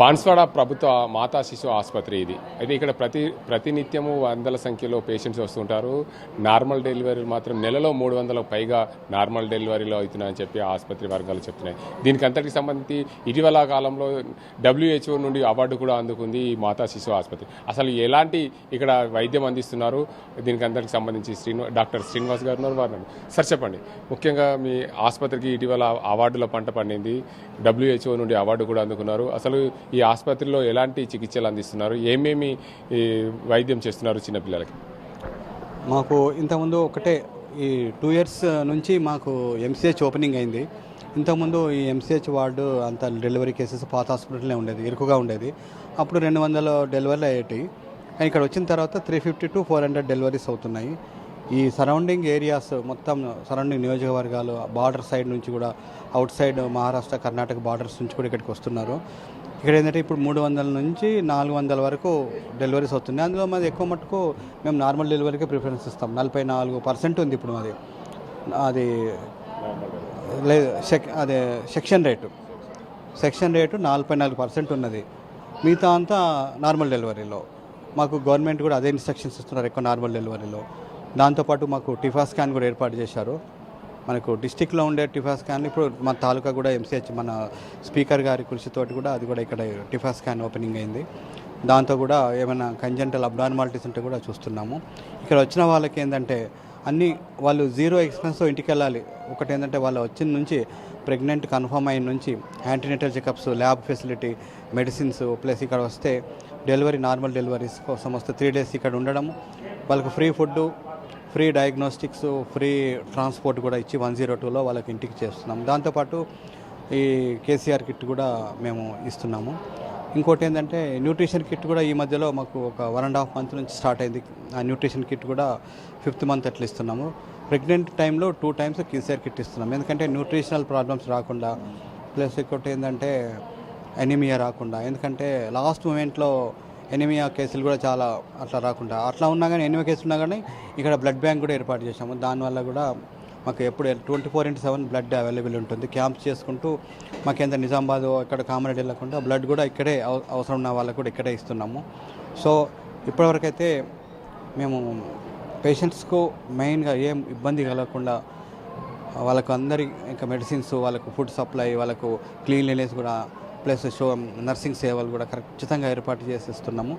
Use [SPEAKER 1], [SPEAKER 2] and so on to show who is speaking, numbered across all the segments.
[SPEAKER 1] బాన్స్వాడ ప్రభుత్వ మాతా శిశు ఆసుపత్రి ఇది. అయితే ఇక్కడ ప్రతి ప్రతినిత్యము వందల సంఖ్యలో పేషెంట్స్ వస్తుంటారు. నార్మల్ డెలివరీ మాత్రం నెలలో మూడు వందల పైగా నార్మల్ డెలివరీలో అవుతున్నాయని చెప్పి ఆసుపత్రి వర్గాలు చెప్తున్నాయి. దీనికి అంతటికి సంబంధించి ఇటీవల కాలంలో డబ్ల్యూహెచ్ఓ నుండి అవార్డు కూడా అందుకుంది ఈ మాతా శిశు ఆసుపత్రి. అసలు ఎలాంటి ఇక్కడ వైద్యం అందిస్తున్నారు? దీనికి అంతటికి సంబంధించి శ్రీను డాక్టర్ శ్రీనివాస్ గారు ఉన్నారు వారు సార్ చెప్పండి. ముఖ్యంగా మీ ఆసుపత్రికి ఇటీవల అవార్డుల పంట పండింది. డబ్ల్యూహెచ్ఓ నుండి అవార్డు కూడా అందుకున్నారు. అసలు ఈ ఆసుపత్రిలో ఎలాంటి చికిత్సలు అందిస్తున్నారు? ఏమేమి ఈ, వైద్యం చేస్తున్నారు చిన్నపిల్లలకి?
[SPEAKER 2] మాకు ఇంతకుముందు ఒకటే ఈ టూ ఇయర్స్ నుంచి మాకు ఎంసీహెచ్ ఓపెనింగ్ అయింది. ఇంతకుముందు ఈ ఎంసీహెచ్ వార్డు అంత డెలివరీ కేసెస్ పాత హాస్పిటల్లో ఉండేది ఇరుకుగా ఉండేది. అప్పుడు రెండు వందల డెలివరీలు అయ్యేటివి కానీ ఇక్కడ వచ్చిన తర్వాత three fifty to four hundred deliveries అవుతున్నాయి. ఈ సరౌండింగ్ ఏరియాస్ మొత్తం సరౌండింగ్ నియోజకవర్గాలు బార్డర్ సైడ్ నుంచి కూడా outside Maharashtra Karnataka borders నుంచి కూడా ఇక్కడికి వస్తున్నారు. ఇక్కడ ఏంటంటే ఇప్పుడు మూడు వందల నుంచి నాలుగు వందల వరకు డెలివరీస్ అవుతున్నాయి అందులో మాది ఎక్కువ మటుకు మేము నార్మల్ డెలివరీకే ప్రిఫరెన్స్ ఇస్తాం. నలభై నాలుగు పర్సెంట్ ఉంది ఇప్పుడు మాది. అది లేదు సెక్ అదే సెక్షన్ రేటు. సెక్షన్ రేటు నలభై నాలుగు పర్సెంట్ ఉన్నది. మిగతా అంతా నార్మల్ డెలివరీలో. మాకు గవర్నమెంట్ కూడా అదే ఇన్స్ట్రక్షన్స్ ఇస్తున్నారు ఎక్కువ నార్మల్ డెలివరీలో. దాంతోపాటు మాకు టిఫా స్కాన్ కూడా ఏర్పాటు చేశారు. మనకు డిస్టిక్లో ఉండే టిఫా స్కాన్ ఇప్పుడు మన తాలూకా కూడా ఎంసీహెచ్ మన స్పీకర్ గారి కృషితోటి కూడా అది కూడా ఇక్కడ టిఫా స్కాన్ ఓపెనింగ్ అయింది. దాంతో కూడా ఏమైనా కంజెంటల్ అబ్నార్మాలిటీస్ ఉంటే కూడా చూస్తున్నాము. ఇక్కడ వచ్చిన వాళ్ళకి ఏంటంటే అన్ని వాళ్ళు జీరో ఎక్స్పెన్స్తో ఇంటికి వెళ్ళాలి ఒకటి ఏంటంటే వాళ్ళు వచ్చిన నుంచి ప్రెగ్నెంట్ కన్ఫర్మ్ అయిన నుంచి antenatal checkups lab facility medicines plus ఇక్కడ వస్తే డెలివరీ నార్మల్ డెలివరీస్ కోసం వస్తే త్రీ డేస్ ఇక్కడ ఉండడం వాళ్ళకి free food free diagnostics free transport కూడా ఇచ్చి వన్ జీరో టూలో వాళ్ళకి ఇంటికి చేస్తున్నాం. దాంతోపాటు ఈ కేసీఆర్ కిట్ కూడా మేము ఇస్తున్నాము. ఇంకోటి ఏంటంటే న్యూట్రిషన్ కిట్ కూడా ఈ మధ్యలో మాకు ఒక వన్ అండ్ హాఫ్ మంత్ నుంచి స్టార్ట్ అయింది. ఆ న్యూట్రిషన్ కిట్ కూడా ఫిఫ్త్ మంత్ అట్లా ఇస్తున్నాము. ప్రెగ్నెంట్ టైంలో టూ టైమ్స్ కేసీఆర్ కిట్ ఇస్తున్నాం. ఎందుకంటే న్యూట్రిషనల్ ప్రాబ్లమ్స్ రాకుండా ప్లస్ ఇంకోటి ఏంటంటే ఎనిమియా రాకుండా. ఎందుకంటే లాస్ట్ మూమెంట్లో ఎనిమియా కేసులు కూడా చాలా అట్లా రాకుండా అట్లా ఉన్నా కానీ ఎనిమియా కేసులు ఉన్నా కానీ ఇక్కడ బ్లడ్ బ్యాంక్ కూడా ఏర్పాటు చేశాము. దానివల్ల కూడా మాకు ఎప్పుడు twenty four into seven blood available ఉంటుంది. క్యాంప్స్ చేసుకుంటూ మాకేంత నిజామాబాద్ ఇక్కడ కామారెడ్డి వెళ్ళకుండా బ్లడ్ కూడా ఇక్కడే అవసరం ఉన్న వాళ్ళకు కూడా ఇక్కడే ఇస్తున్నాము. సో ఇప్పటివరకైతే మేము పేషెంట్స్కు మెయిన్గా ఏం ఇబ్బంది కలగకుండా వాళ్ళకు అందరి ఇంకా మెడిసిన్స్ వాళ్ళకు ఫుడ్ సప్లై వాళ్ళకు క్లీన్లీనెస్ కూడా ప్లస్ షో నర్సింగ్ సేవలు కూడా ఖచ్చితంగా ఏర్పాటు చేసేస్తున్నాము.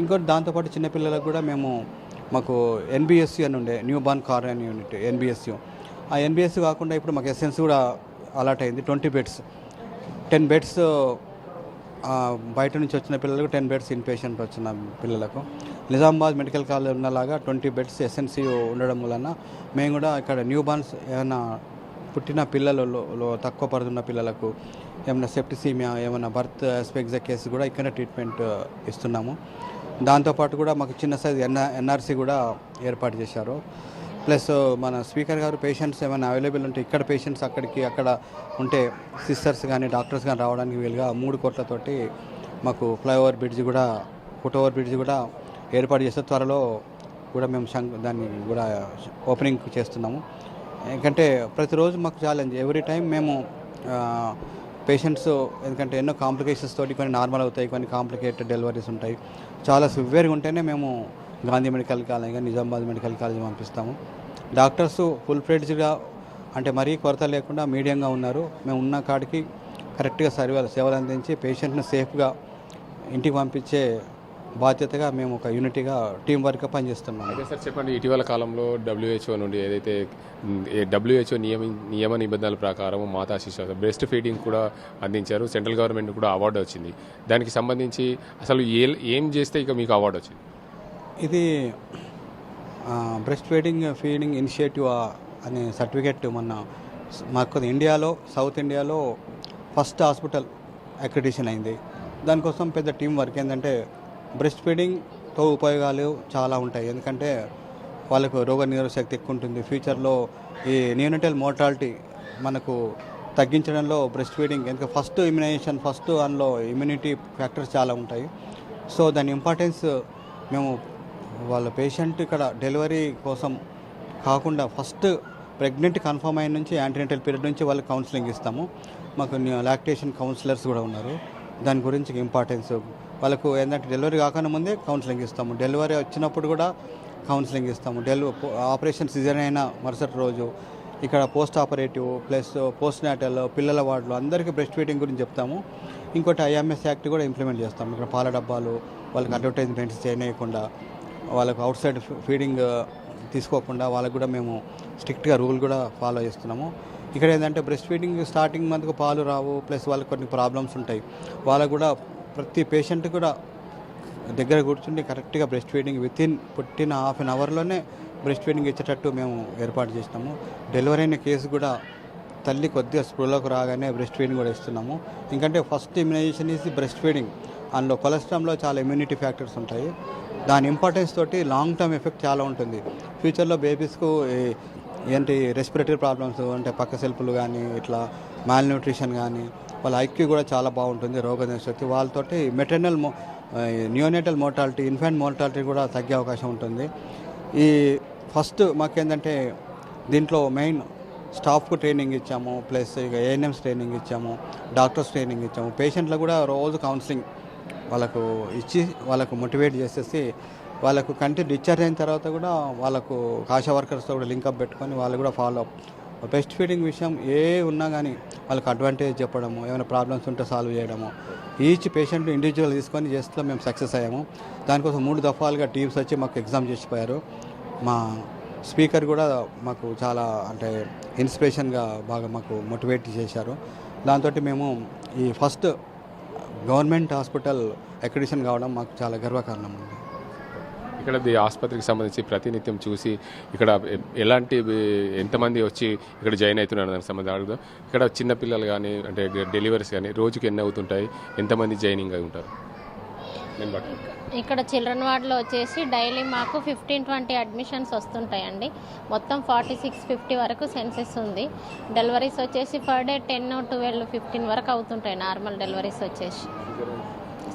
[SPEAKER 2] ఇంకోటి దాంతోపాటు చిన్నపిల్లలకు కూడా మేము మాకు ఎన్బిఎస్సి అని ఉండే న్యూ బార్న్ కార్ అని యూనిట్ ఎన్బిఎస్సి. ఆ ఎన్బిఎస్సి కాకుండా ఇప్పుడు మాకు ఎస్ఎన్స్ కూడా అలాట్ అయింది ట్వంటీ బెడ్స్. టెన్ బెడ్స్ బయట నుంచి వచ్చిన పిల్లలకు టెన్ బెడ్స్ ఇన్ పేషెంట్ వచ్చిన పిల్లలకు. నిజామాబాద్ మెడికల్ కాలేజ్ ఉన్నలాగా ట్వంటీ బెడ్స్ ఎస్ఎన్సీ ఉండడం వలన మేము కూడా ఇక్కడ న్యూ బార్న్స్ ఏమైనా పుట్టిన పిల్లలలో తక్కువ పడుతున్న పిల్లలకు ఏమైనా సెప్టిసీమియా ఏమైనా బర్త్ స్పెగ్జా కేసు కూడా ఇక్కడ ట్రీట్మెంట్ uh, ఇస్తున్నాము. దాంతోపాటు కూడా మాకు చిన్న సైజ్ ఎన్ ఎన్ఆర్సీ కూడా ఏర్పాటు చేశారు. ప్లస్ uh, మన స్పీకర్ గారు పేషెంట్స్ ఏమైనా అవైలబుల్ ఉంటే ఇక్కడ పేషెంట్స్ అక్కడికి అక్కడ ఉంటే సిస్టర్స్ కానీ డాక్టర్స్ కానీ రావడానికి వీలుగా మూడు కోట్లతోటి మాకు ఫ్లైఓవర్ బ్రిడ్జ్ కూడా ఫుట్ ఓవర్ బ్రిడ్జ్ కూడా ఏర్పాటు చేస్తే త్వరలో కూడా మేము శంక్ దాన్ని కూడా ఓపెనింగ్ చేస్తున్నాము. ఎందుకంటే ప్రతిరోజు మాకు ఛాలెంజ్ ఎవ్రీ టైం మేము uh, పేషెంట్స్ ఎందుకంటే ఎన్నో కాంప్లికేషన్స్ తోటి కొన్ని నార్మల్ అవుతాయి కొన్ని కాంప్లికేటెడ్ డెలివరీస్ ఉంటాయి. చాలా సివియర్గా ఉంటేనే మేము గాంధీ మెడికల్ కాలేజ్ కానీ నిజామాబాద్ మెడికల్ కాలేజ్ పంపిస్తాము. డాక్టర్స్ ఫుల్ ఫ్లెడ్జ్గా అంటే మరీ కొరత లేకుండా మీడియంగా ఉన్నారు. మేము ఉన్న కాడికి కరెక్ట్గా సర్వే సేవలు అందించి పేషెంట్ని సేఫ్గా ఇంటికి పంపించే బాధ్యతగా మేము ఒక యూనిటీగా టీం వర్క్గా పనిచేస్తున్నాము.
[SPEAKER 1] అయితే సార్ చెప్పండి ఇటీవల కాలంలో డబ్ల్యూహెచ్ఓ నుండి ఏదైతే డబ్ల్యూహెచ్ఓ నియమ నియమ నిబంధనల ప్రకారం మాతా శిశు బ్రెస్ట్ ఫీడింగ్ కూడా అందించారు సెంట్రల్ గవర్నమెంట్ కూడా అవార్డు వచ్చింది. దానికి సంబంధించి అసలు ఏ ఏం చేస్తే ఇక మీకు అవార్డు వచ్చింది?
[SPEAKER 2] ఇది బ్రెస్ట్ ఫీడింగ్ ఫీడింగ్ ఇనిషియేటివ్ అనే సర్టిఫికెట్ మొన్న మాకు ఇండియాలో సౌత్ ఇండియాలో ఫస్ట్ హాస్పిటల్ అక్రిడిషన్ అయింది. దానికోసం పెద్ద టీం వర్క్ ఏంటంటే బ్రెస్ట్ ఫీడింగ్తో ఉపయోగాలు చాలా ఉంటాయి. ఎందుకంటే వాళ్ళకు రోగ నిరోధక శక్తి ఎక్కువ ఉంటుంది ఫ్యూచర్లో ఈ న్యూనిటల్ మోర్టాలిటీ మనకు తగ్గించడంలో బ్రెస్ట్ ఫీడింగ్ ఎందుకంటే ఫస్ట్ ఇమ్యునైజేషన్ ఫస్ట్ అందులో ఇమ్యూనిటీ ఫ్యాక్టర్స్ చాలా ఉంటాయి. సో దాని ఇంపార్టెన్స్ మేము వాళ్ళ పేషెంట్ ఇక్కడ డెలివరీ కోసం కాకుండా ఫస్ట్ ప్రెగ్నెంట్ కన్ఫర్మ్ అయిన నుంచి యాంటీనేటల్ పీరియడ్ నుంచి వాళ్ళకి కౌన్సిలింగ్ ఇస్తాము. మాకు లాక్టేషన్ కౌన్సిలర్స్ కూడా ఉన్నారు. దాని గురించి ఇంపార్టెన్స్ వాళ్ళకు ఏంటంటే డెలివరీ కాకుండా ముందే కౌన్సిలింగ్ ఇస్తాము. డెలివరీ వచ్చినప్పుడు కూడా కౌన్సిలింగ్ ఇస్తాము. డెలివరీ ఆపరేషన్ సీజన్ అయిన మరుసటి రోజు ఇక్కడ post operative plus post natal పిల్లల వార్డులు అందరికీ బ్రెస్ట్ ఫీడింగ్ గురించి చెప్తాము. ఇంకోటి ఐఎంఎస్ యాక్ట్ కూడా ఇంప్లిమెంట్ చేస్తాం ఇక్కడ పాల డబ్బాలు వాళ్ళకి అడ్వర్టైజ్మెంట్స్ చేయనీయకుండా వాళ్ళకు అవుట్ సైడ్ ఫీడింగ్ తీసుకోకుండా వాళ్ళకు కూడా మేము స్ట్రిక్ట్గా రూల్ కూడా ఫాలో చేస్తున్నాము. ఇక్కడ ఏంటంటే బ్రెస్ట్ ఫీడింగ్ స్టార్టింగ్ మంత్కు పాలు రావు. ప్లస్ వాళ్ళకి కొన్ని ప్రాబ్లమ్స్ ఉంటాయి. వాళ్ళకు కూడా ప్రతి పేషెంట్ కూడా దగ్గర కూర్చుండి కరెక్ట్గా బ్రెస్ట్ ఫీడింగ్ వితిన్ పుట్టిన హాఫ్ అన్ అవర్లోనే బ్రెస్ట్ ఫీడింగ్ ఇచ్చేటట్టు మేము ఏర్పాటు చేసినాము. డెలివరీ అయిన కేసు కూడా తల్లి కొద్దిగా స్పృహలోకి రాగానే బ్రెస్ట్ ఫీడింగ్ కూడా ఇస్తున్నాము. ఎందుకంటే first immunization is breast feeding అందులో కొలెస్ట్రామ్లో చాలా ఇమ్యూనిటీ ఫ్యాక్టర్స్ ఉంటాయి. దాని ఇంపార్టెన్స్ తోటి లాంగ్ టర్మ్ ఎఫెక్ట్ చాలా ఉంటుంది. ఫ్యూచర్లో బేబీస్కు ఏంటి రెస్పిరేటరీ ప్రాబ్లమ్స్ అంటే పక్క సెల్పులు కానీ ఇట్లా మాల్ న్యూట్రిషన్ కానీ వాళ్ళ ఐక్యూ కూడా చాలా బాగుంటుంది రోగ వాళ్ళతోటి మెటర్నల్ మో న్యూనేటల్ మోర్టాలిటీ ఇన్ఫాంట్ మోర్టాలిటీ కూడా తగ్గే అవకాశం ఉంటుంది. ఈ ఫస్ట్ మాకేంటంటే దీంట్లో మెయిన్ స్టాఫ్కు ట్రైనింగ్ ఇచ్చాము ప్లస్ ఇక ఏఎన్ఎంస్ ట్రైనింగ్ ఇచ్చాము డాక్టర్స్ ట్రైనింగ్ ఇచ్చాము. పేషెంట్లకు కూడా రోజు కౌన్సిలింగ్ వాళ్ళకు ఇచ్చి వాళ్ళకు మోటివేట్ చేసేసి వాళ్ళకు కంటి డిశ్చార్జ్ అయిన తర్వాత కూడా వాళ్ళకు ఆశా వర్కర్స్తో కూడా లింకప్ పెట్టుకొని వాళ్ళు కూడా ఫాలో అప్. బెస్ట్ ఫీడింగ్ విషయం ఏ ఉన్నా కానీ వాళ్ళకి అడ్వాంటేజ్ చెప్పడము ఏమైనా ప్రాబ్లమ్స్ ఉంటే సాల్వ్ చేయడము. ఈచ్ పేషెంట్ ఇండివిజువల్ తీసుకొని చేస్తే మేము సక్సెస్ అయ్యాము. దానికోసం మూడు దఫాలుగా టీమ్స్ వచ్చి మాకు ఎగ్జామ్ చేసిపోయారు. మా స్పీకర్ కూడా మాకు చాలా అంటే ఇన్స్పిరేషన్గా బాగా మాకు మోటివేట్ చేశారు. దాంతో మేము ఈ ఫస్ట్ గవర్నమెంట్ హాస్పిటల్ అక్రిడిషన్ కావడం మాకు చాలా గర్వకారణం ఉంది
[SPEAKER 1] ఇక్కడ ఆసుపత్రికి సంబంధించి ప్రతినిత్యం చూసి ఇక్కడ ఎలాంటి ఎంతమంది వచ్చి ఇక్కడ జాయిన్ అవుతున్నారు దానికి సంబంధించి అడుగుదాం. ఇక్కడ చిన్నపిల్లలు కానీ అంటే డెలివరీస్ కానీ రోజుకి ఎన్ని అవుతుంటాయి? ఎంతమంది జాయినింగ్ అయి ఉంటారు?
[SPEAKER 3] ఇక్కడ చిల్డ్రన్ వార్డ్లో వచ్చేసి డైలీ మాకు ఫిఫ్టీన్ ట్వంటీ అడ్మిషన్స్ వస్తుంటాయండి. మొత్తం ఫార్టీ సిక్స్ ఫిఫ్టీ వరకు సెన్సెస్ ఉంది. డెలివరీస్ వచ్చేసి per day ten twelve fifteen వరకు అవుతుంటాయి నార్మల్ డెలివరీస్ వచ్చేసి.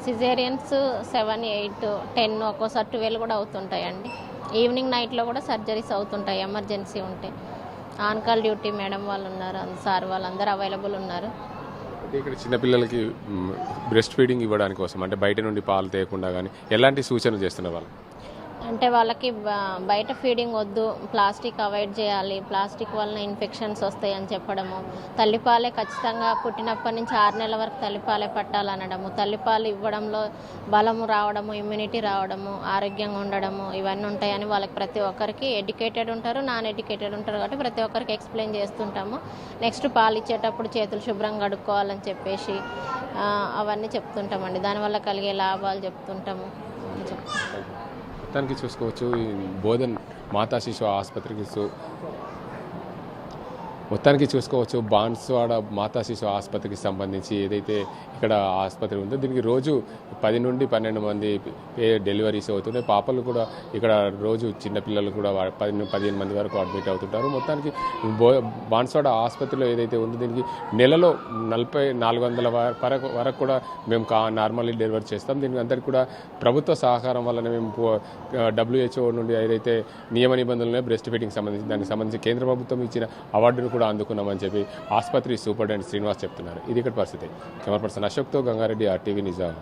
[SPEAKER 3] సిజేరియన్స్ సెవెన్ ఎయిట్ టెన్ ఒక్కోసారి ట్వెల్వ్ కూడా అవుతుంటాయండి. ఈవినింగ్ నైట్లో కూడా సర్జరీస్ అవుతుంటాయి ఎమర్జెన్సీ ఉంటే. ఆన్ కాల్ డ్యూటీ మేడం వాళ్ళు ఉన్నారు సార్ వాళ్ళందరూ అవైలబుల్ ఉన్నారు.
[SPEAKER 1] ఇక్కడ చిన్నపిల్లలకి బ్రెస్ట్ ఫీడింగ్ ఇవ్వడానికి కోసం అంటే బయట నుండి పాలు తేయకుండా కానీ ఎలాంటి సూచనలు చేస్తున్న వాళ్ళు?
[SPEAKER 3] అంటే వాళ్ళకి బయట ఫీడింగ్ వద్దు ప్లాస్టిక్ అవాయిడ్ చేయాలి ప్లాస్టిక్ వలన ఇన్ఫెక్షన్స్ వస్తాయని చెప్పడము తల్లిపాలే ఖచ్చితంగా పుట్టినప్పటి నుంచి ఆరు నెలల వరకు తల్లిపాలే పట్టాలనడము తల్లిపాలు ఇవ్వడంలో బలము రావడము ఇమ్యూనిటీ రావడము ఆరోగ్యంగా ఉండడము ఇవన్నీ ఉంటాయని వాళ్ళకి ప్రతి ఒక్కరికి ఎడ్యుకేటెడ్ ఉంటారు నాన్ ఎడ్యుకేటెడ్ ఉంటారు కాబట్టి ప్రతి ఒక్కరికి ఎక్స్ప్లెయిన్ చేస్తుంటాము. నెక్స్ట్ పాలు ఇచ్చేటప్పుడు చేతులు శుభ్రంగా కడుక్కోవాలని చెప్పేసి అవన్నీ చెప్తుంటామండి. దానివల్ల కలిగే లాభాలు చెప్తుంటాము. చెప్తుంటాము.
[SPEAKER 1] మొత్తానికి చూసుకోవచ్చు. ఈ బోధన్ మాతా శిశు ఆసుపత్రికి మొత్తానికి చూసుకోవచ్చు బాన్స్వాడ మాతా శిశు ఆసుపత్రికి సంబంధించి ఏదైతే ఇక్కడ ఆసుపత్రి ఉందో దీనికి రోజు పది నుండి పన్నెండు మంది డెలివరీస్ అవుతున్నాయి పాపలు కూడా ఇక్కడ రోజు చిన్నపిల్లలు కూడా పది పదిహేను మంది వరకు అడ్మిట్ అవుతుంటారు. మొత్తానికి బో బాన్స్వాడ ఆసుపత్రిలో ఏదైతే ఉందో దీనికి నెలలో నలభై నాలుగు వందల వరకు వరకు కూడా మేము కా నార్మల్లీ డెలివరీ చేస్తాం. దీనికి అందరికీ కూడా ప్రభుత్వ సహకారం వల్లనే మేము డబ్ల్యూహెచ్ఓ నుండి ఏదైతే నియమ నిబంధనలు బ్రెస్ట్ ఫీడింగ్ సంబంధించి దానికి సంబంధించి కేంద్ర ప్రభుత్వం ఇచ్చిన అవార్డును కూడా అందుకున్నామని చెప్పి ఆసుపత్రి సూపరింటెండెంట్ శ్రీనివాస్ చెప్తున్నారు. ఇది ఇక్కడ పరిస్థితి. కెమెరా పర్సన్ అశోక్తో గంగారెడ్డి ఆర్టీవీ నిజాం.